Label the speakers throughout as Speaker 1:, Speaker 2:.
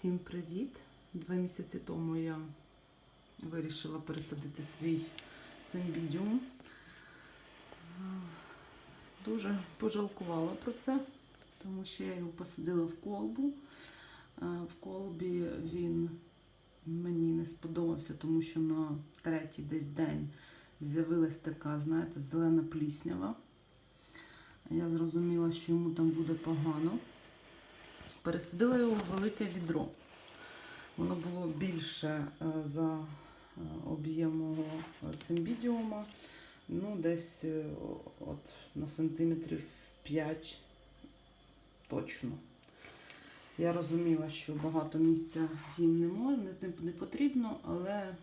Speaker 1: Всім привіт! Два місяці тому я вирішила пересадити свій цимбідіум. Дуже пожалкувала про це, тому що я його посадила в колбу. Е, В колбі він мені не сподобався, тому що на третій десь день з'явилась така, знаєте, зелена пліснява. Я зрозуміла, що йому там буде погано. Пересадила його в велике відро. Воно було більше е, за е, об'єм мого цимбідіума. Ну, десь е, от на сантиметрів 5 точно. Я розуміла, що багато місця їм не можна, не потрібно, але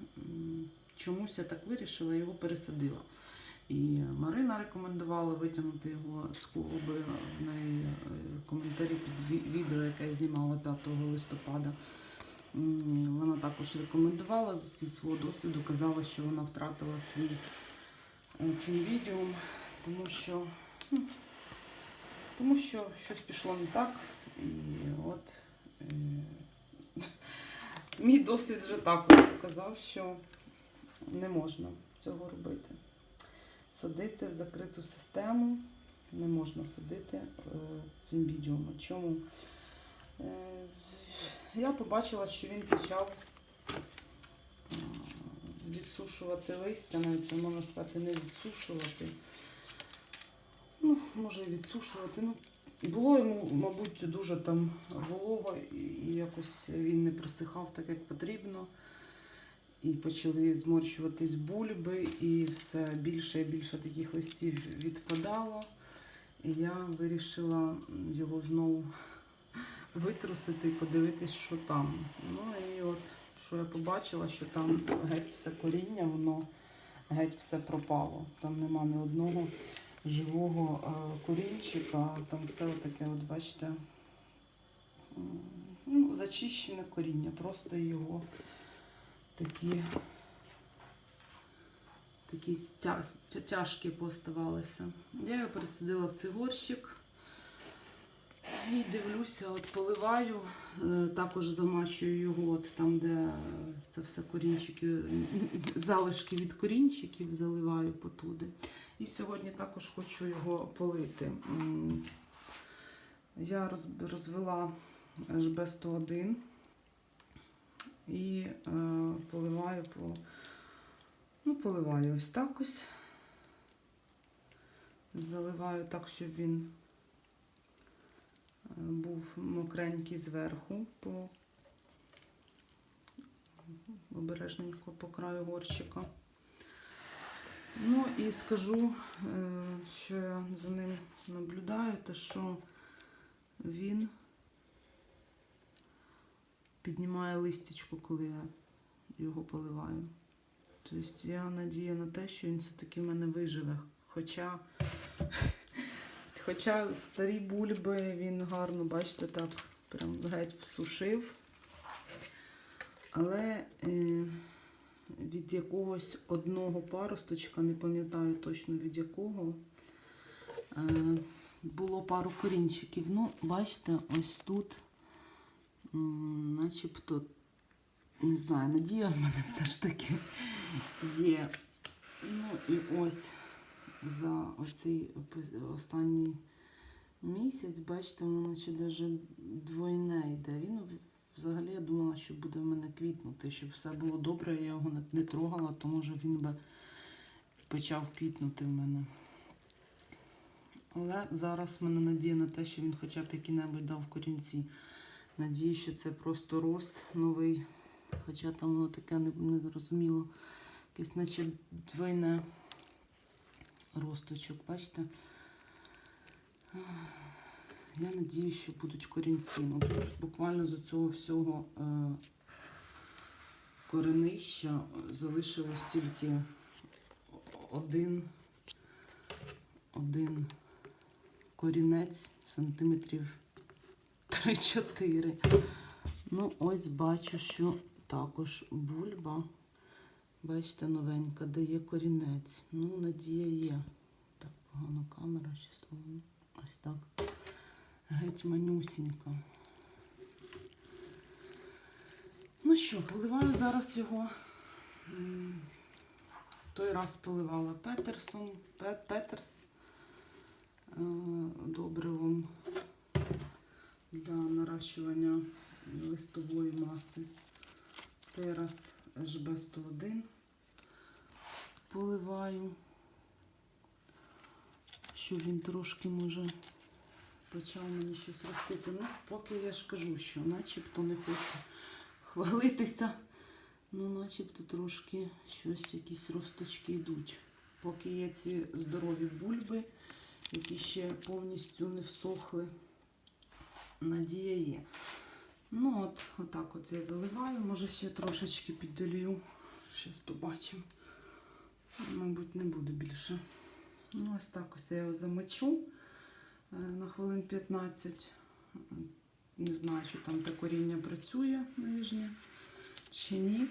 Speaker 1: чомусь я так вирішила, його пересадила. І Марина рекомендувала витягнути його з клуби. В неї е, коментарі під відео, яке я знімала 5 листопада. Вона також рекомендувала зі свого досвіду, казала, що вона втратила свій е, цимбідіум, тому що, ну, тому що щось пішло не так. І от е, мій досвід вже також показав, що не можна цього робити. Садити в закриту систему не можна садити е, цимбідіуми. Чому? Е, я побачила, що він почав е, відсушувати листя, навіть це можна сказати, не відсушувати. Ну, може і відсушувати. Ну, було йому, мабуть, дуже там волого, і якось він не просихав так, як потрібно. І почали зморщуватись бульби, і все більше і більше таких листів відпадало. І я вирішила його знову витрусити і подивитись, що там. Ну і от що я побачила, що там геть все коріння, воно геть все пропало. Там нема ні одного живого е, корінчика, там все таке, от бачите, ну, зачищене коріння, просто його такі, такі тя- тяжкі поставалися. Я його пересадила в цей горщик. І дивлюся, от поливаю, е, також замачую його, от там, де це все корінчики, залишки від корінчиків заливаю потуди. І сьогодні також хочу його полити. Я розвела HB101 і е, поливаю по. Ну, поливаю ось так ось. Заливаю так, щоб він е, був мокренький зверху по обережненько по краю горщика. Ну і скажу, е, що я за ним наблюдаю, те, що він піднімає листячко, коли я його поливаю. Тобто я надію на те, що він все-таки в мене виживе. Хоча, хоча старі бульби він гарно, бачите, так прям геть всушив. Але е, від якогось одного паросточка, не пам'ятаю точно від якого, е, було пару корінчиків. Ну, бачите, ось тут, начебто, не знаю, надія в мене все ж таки є. Ну і ось за оцей останній місяць, бачите, воно наче навіть двойне йде. Він взагалі я думала, що буде в мене квітнути, щоб все було добре, я його не, трогала, то може він би почав квітнути в мене. Але зараз в мене надія на те, що він хоча б які-небудь дав корінці. Надію, що це просто рост новий. Хоча там воно таке не зрозуміло. Якесь наче двойне росточок, бачите? Я надію, що будуть корінці. Ну, тут буквально з цього всього е, коренища залишилось тільки один, один корінець сантиметрів 3-4. Ну, ось бачу, що також бульба, бачите, новенька, дає корінець. Ну, надія є. Так, погано камера ще словно. Ось так. Геть манюсінька. що, поливаю зараз його. Той раз поливала Петерсом, Петерс е, добривом для наращування листової маси. Цей раз ЖБ-101 поливаю, щоб він трошки може почав мені щось ростити. Ну, поки я ж кажу, що начебто не хочу хвалитися, ну начебто трошки щось, якісь росточки йдуть. Поки є ці здорові бульби, які ще повністю не всохли, надія є. Ну от, отак от я заливаю, може ще трошечки піддолію. Щас побачимо. Мабуть, не буду більше. Ну, ось так ось я його замочу е, на хвилин 15. Не знаю, чи там те коріння працює нижнє чи ні.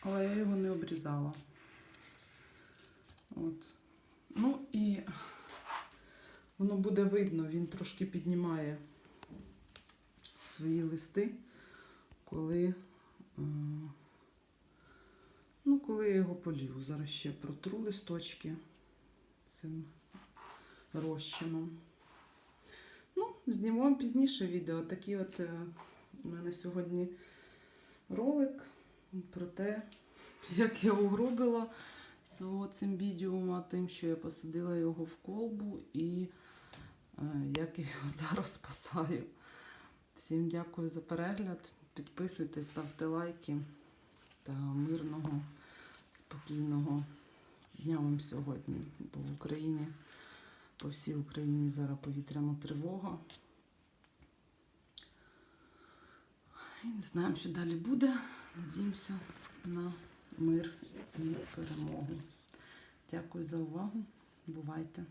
Speaker 1: Але я його не обрізала. От. Ну і воно буде видно, він трошки піднімає свої листи, коли, е, ну, коли я його полію. Зараз ще протру листочки цим розчином. Ну, зніму вам пізніше відео. Такий от е, у мене сьогодні ролик про те, як я угробила свого цимбідіума тим, що я посадила його в колбу і як я його зараз спасаю. Всім дякую за перегляд. Підписуйтесь, ставте лайки та мирного, спокійного дня вам сьогодні. Бо в Україні, по всій Україні зараз повітряна тривога. І не знаємо, що далі буде. Надіємося на мир і перемогу. Дякую за увагу. Бувайте!